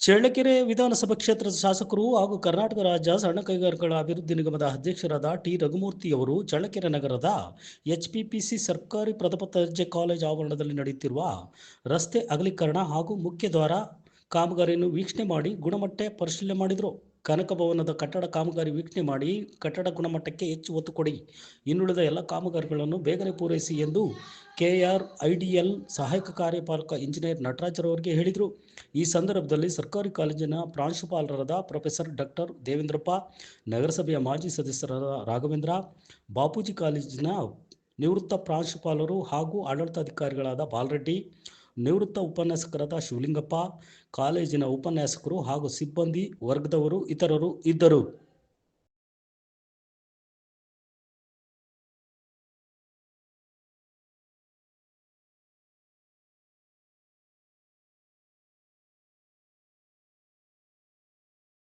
ಚಳ್ಳಕೆರೆ ವಿಧಾನಸಭಾ ಕ್ಷೇತ್ರದ ಶಾಸಕರು ಹಾಗೂ ಕರ್ನಾಟಕ ರಾಜ್ಯ ಸಣ್ಣ ಕೈಗಾರಿಕೆಗಳ ಅಭಿವೃದ್ಧಿ ನಿಗಮದ ಅಧ್ಯಕ್ಷರಾದ ಟಿ ರಘುಮೂರ್ತಿ ಅವರು ಚಳ್ಳಕೆರೆ ನಗರದ ಎಚ್ಪಿಪಿಸಿ ಸರ್ಕಾರಿ ಪ್ರಥಮ ದರ್ಜೆ ಕಾಲೇಜ್ ಆವರಣದಲ್ಲಿ ನಡೆಯುತ್ತಿರುವ ರಸ್ತೆ ಅಗಲೀಕರಣ ಹಾಗೂ ಮುಖ್ಯದ್ವಾರ ಕಾಮಗಾರಿಯನ್ನು ವೀಕ್ಷಣೆ ಮಾಡಿ ಗುಣಮಟ್ಟ ಪರಿಶೀಲನೆ ಮಾಡಿದರು. ಕನಕ ಭವನದ ಕಟ್ಟಡ ಕಾಮಗಾರಿ ವೀಕ್ಷಣೆ ಮಾಡಿ ಕಟ್ಟಡ ಗುಣಮಟ್ಟಕ್ಕೆ ಹೆಚ್ಚು ಒತ್ತು ಕೊಡಿ. ಇನ್ನುಳಿದ ಎಲ್ಲ ಕಾಮಗಾರಿಗಳನ್ನು ಬೇಗನೆ ಪೂರೈಸಿ ಎಂದು ಕೆಆರ್ ಐಡಿಎಲ್ ಸಹಾಯಕ ಕಾರ್ಯಪಾಲಕ ಇಂಜಿನಿಯರ್ ನಟರಾಜರವರಿಗೆ ಹೇಳಿದರು. ಈ ಸಂದರ್ಭದಲ್ಲಿ ಸರ್ಕಾರಿ ಕಾಲೇಜಿನ ಪ್ರಾಂಶುಪಾಲರಾದ ಪ್ರೊಫೆಸರ್ ಡಾಕ್ಟರ್ ದೇವೇಂದ್ರಪ್ಪ, ನಗರಸಭೆಯ ಮಾಜಿ ಸದಸ್ಯರಾದ ರಾಘವೇಂದ್ರ, ಬಾಪೂಜಿ ಕಾಲೇಜಿನ ನಿವೃತ್ತ ಪ್ರಾಂಶುಪಾಲರು ಹಾಗೂ ಆಡಳಿತಾಧಿಕಾರಿಗಳಾದ ಬಾಲರೆಡ್ಡಿ ನಿವೃತ್ತ ಉಪನ್ಯಾಸಕರಾದ ಶಿವಲಿಂಗಪ್ಪ ಕಾಲೇಜಿನ ಉಪನ್ಯಾಸಕರು ಹಾಗೂ ಸಿಬ್ಬಂದಿ ವರ್ಗದವರು ಇತರರು ಇದ್ದರು.